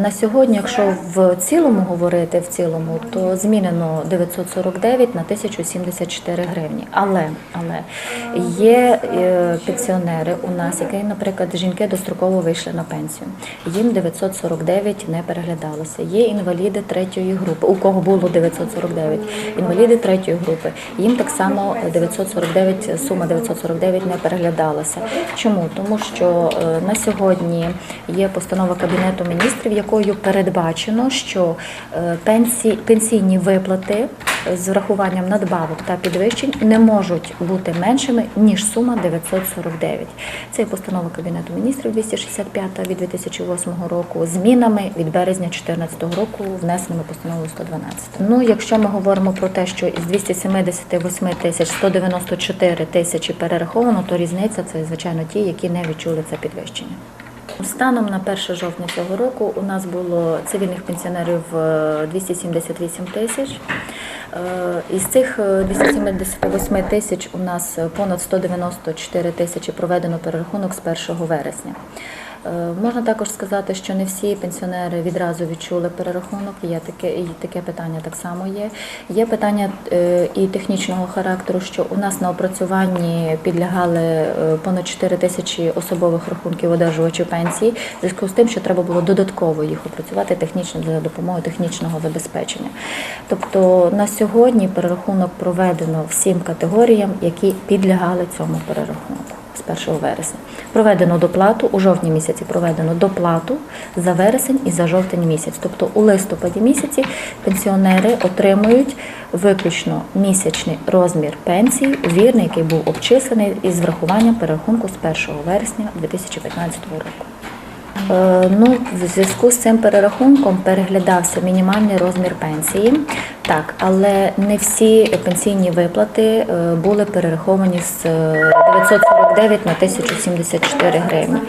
На сьогодні, якщо в цілому говорити в цілому, то змінено 949 на 1074 гривні. Але але є е, пенсіонери у нас, які, наприклад, жінки достроково вийшли на пенсію. Їм 949 не переглядалося. Є інваліди третьої групи, у кого було 949, інваліди третьої групи. Їм так само 949, сума 949 не переглядалася. Чому? Тому що е, на сьогодні є постанова Кабінету міністрів, якою передбачено, що е, пенсії, пенсійні виплати з врахуванням надбавок та підвищень не можуть бути меншими ніж сума 949. Це постанова Кабінету міністрів 265 від 2008 року. Змінами від березня 2014 року внесеними постановою 112. Ну, якщо ми говоримо про те, що із 278 тисяч 194 тисячі перераховано, то різниця це звичайно ті, які не відчули це підвищення. Станом на 1 жовтня цього року у нас було цивільних пенсіонерів е, 278 тисяч. Е, Із цих е, 278 тисяч у нас понад 194 тисячі проведено перерахунок з 1 вересня. Е, Можна також сказати, що не всі пенсіонери відразу відчули перерахунок. Є таке і таке питання так само є. Є питання е, і технічного характеру, що у нас на опрацюванні підлягали е, понад 4 тисячі особових рахунків одержувачів пенсії, в зв'язку з тим, що треба було додатково їх опрацювати технічно за допомогою технічного забезпечення. Тобто на сьогодні перерахунок проведено всім категоріям, які підлягали цьому перерахунку з 1 вересня. Проведено доплату у жовтні місяці. Проведено доплату за вересень і за жовтень місяць. Тобто у листопаді місяці пенсіонери отримують виключно місячний розмір пенсії, вірний, який був обчислений із врахуванням перерахунку з 1 вересня 2015 року. Е, Ну, в зв'язку з цим перерахунком переглядався мінімальний розмір пенсії, так, але не всі пенсійні виплати е, були перераховані з е, 949 на 1074 гривні.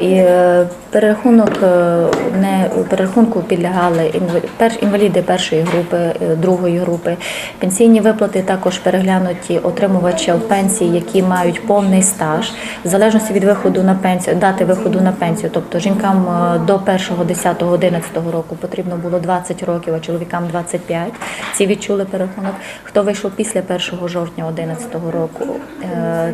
І е, перерахунок е, не перерахунку підлягали інвалі- інваліди першої групи, е, другої групи. Пенсійні виплати також переглянуті отримувачам пенсії, які мають повний стаж, в залежності від виходу на пенсію, дати виходу на пенсію. Тобто жінкам до 1, 10, 11 року потрібно було 20 років, а чоловікам 25. Ці відчули перерахунок. Хто вийшов після 1 жовтня 2011 року,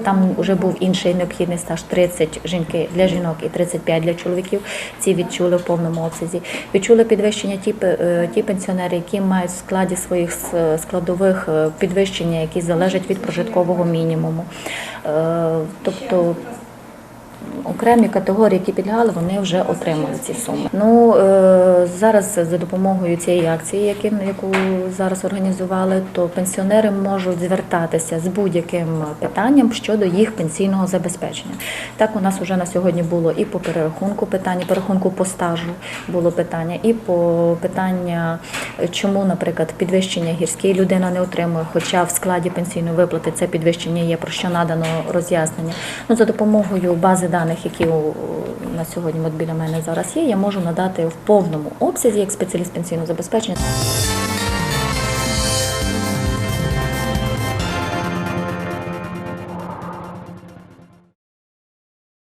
там вже був інший необхідний стаж 30 жінки для жінок і 35 для чоловіків. Ці відчули в повному обсязі. Відчули підвищення ті, е, ті пенсіонери, які мають в складі своїх складових е, підвищення, які залежать від прожиткового мінімуму. Е, Тобто окремі категорії, які підлягали, вони вже отримали ці суми. Ну е, зараз за допомогою цієї акції, яку зараз організували, то пенсіонери можуть звертатися з будь-яким питанням щодо їх пенсійного забезпечення. Так у нас вже на сьогодні було і по перерахунку питання, перерахунку по стажу було питання, і по питання, чому, наприклад, підвищення гірській людина не отримує, хоча в складі пенсійної виплати це підвищення є, про що надано роз'яснення. Ну, за допомогою бази даних, які на сьогодні от біля мене зараз є, я можу надати в повному обсязі як спеціаліст пенсійного забезпечення.